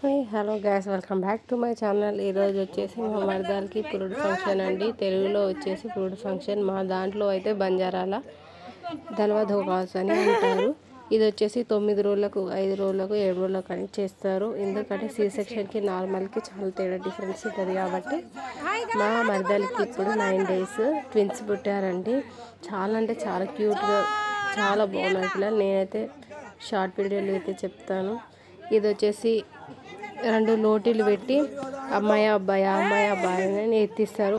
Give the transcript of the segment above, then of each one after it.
Hi hello guys welcome back to my channel ఈరోజు వచ్చేసి మా మరదాలకి పురుడు ఫంక్షన్ అండి. తెలుగులో వచ్చేసి పురుడు ఫంక్షన్ మా దాంట్లో అయితే బంజారాల ధన్వధోకాస్ అని అంటారు. ఇది వచ్చేసి తొమ్మిది రోజులకు ఐదు రోజులకు ఏడు రోజులకు అని చేస్తారు. ఎందుకంటే సి సెక్షన్కి నార్మల్కి చాలా తేడా డిఫరెన్స్ ఉంటుంది కాబట్టి మా మరదాలకి ఇప్పుడు నైన్ డేస్ ట్విన్స్ పుట్టారండి. చాలా అంటే చాలా క్యూట్గా చాలా బాగున్నారు పిల్లలు. నేనైతే షార్ట్ వీడియోలు అయితే చెప్తాను. ఇది వచ్చేసి రెండు నోటీలు పెట్టి అమ్మాయి అబ్బాయి అమ్మాయి అబ్బాయి అని ఎత్తిస్తారు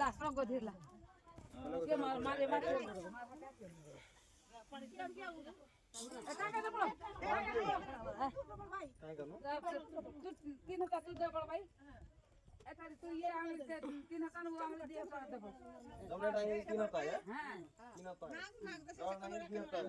लास्ट नको धीरला के मार मारे मारे तीन का तू दे बड़ भाई एता तू ये आंगली दे तीन का वो आंगली दे पड़ दे दोनों टाइम तीन होता है हां तीन होता है दोनों टाइम तीन होता है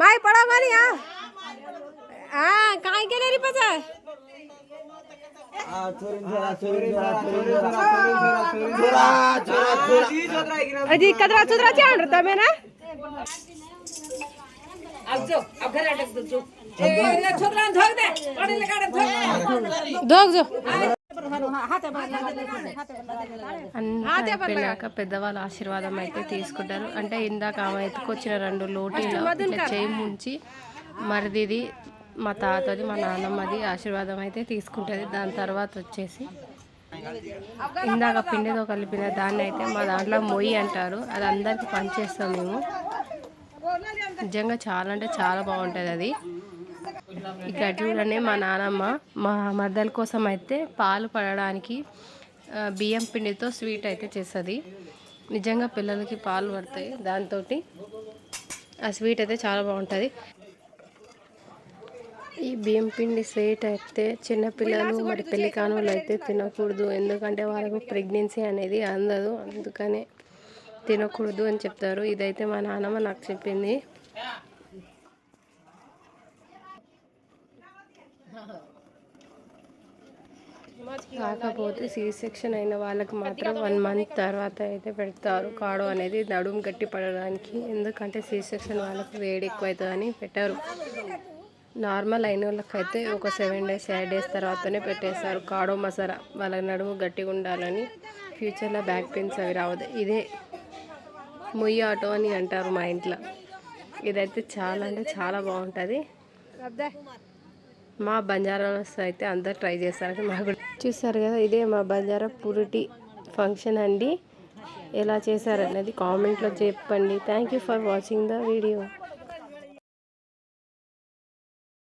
माय पड़ा मारी हाँ। हाँ काय केले रे पचा अजी कदरा चुदरा चे आणर तमे ना अब जो अब घर अटक दो जो। छोकरा धोग दे पानी लगा दे धोग जो हाँ। అంతా అయిపోయినాక పెద్దవాళ్ళ ఆశీర్వాదం అయితే తీసుకుంటారు. అంటే ఇందాక ఆమె ఎత్తుకొచ్చిన రెండు లోటీలు చేయి ముంచి మరిదిది మా తాతది మా నాన్నమ్మది ఆశీర్వాదం అయితే తీసుకుంటుంది. దాని తర్వాత వచ్చేసి ఇందాక పిండితో కలిపిన దాన్ని అయితే మా దాంట్లో మొయ్యి అంటారు. అది అందరికి పనిచేస్తాం మేము. నిజంగా చాలా అంటే చాలా బాగుంటుంది అది. ఇక చూడండి మా నానమ్మ మా మద్దల కోసం అయితే పాలు పడడానికి బియ్యం పిండితో స్వీట్ అయితే చేస్తుంది. నిజంగా పిల్లలకి పాలు పడతాయి. దాంతో ఆ స్వీట్ అయితే చాలా బాగుంటుంది. ఈ బియ్యం పిండి స్వీట్ అయితే చిన్నపిల్లలు మరి పెళ్ళి కానులు అయితే తినకూడదు. ఎందుకంటే వాళ్ళకు ప్రెగ్నెన్సీ అనేది అందదు. అందుకనే తినకూడదు అని చెప్తారు. ఇదైతే మా నాన్నమ్మ నాకు చెప్పింది. కాకపోతే సి సెక్షన్ అయిన వాళ్ళకి మాత్రం వన్ మంత్ తర్వాత అయితే పెడతారు. కాడు అనేది నడుము గట్టి పడడానికి. ఎందుకంటే సి సెక్షన్ వాళ్ళకి వేడి ఎక్కువ అవుతుందని పెట్టారు. నార్మల్ అయిన వాళ్ళకైతే ఒక సెవెన్ డేస్ ఎయిట్ డేస్ తర్వాతనే పెట్టేస్తారు. కాడో మసాలా వాళ్ళ నడుము గట్టిగా ఉండాలని ఫ్యూచర్లో బ్యాక్ పెయిన్స్ అవి రావద్దు. ఇదే ముయ్యి ఆటో అని అంటారు మా ఇంట్లో. ఇదైతే చాలా అంటే చాలా బాగుంటుంది. మా బంజారాస్ అయితే అందరు ట్రై చేస్తారు. మాకు చూస్తారు కదా ఇదే మా బంజారా పురిటి ఫంక్షన్ అండి. ఎలా చేశారనేది కామెంట్లో చెప్పండి. Thank you for watching the video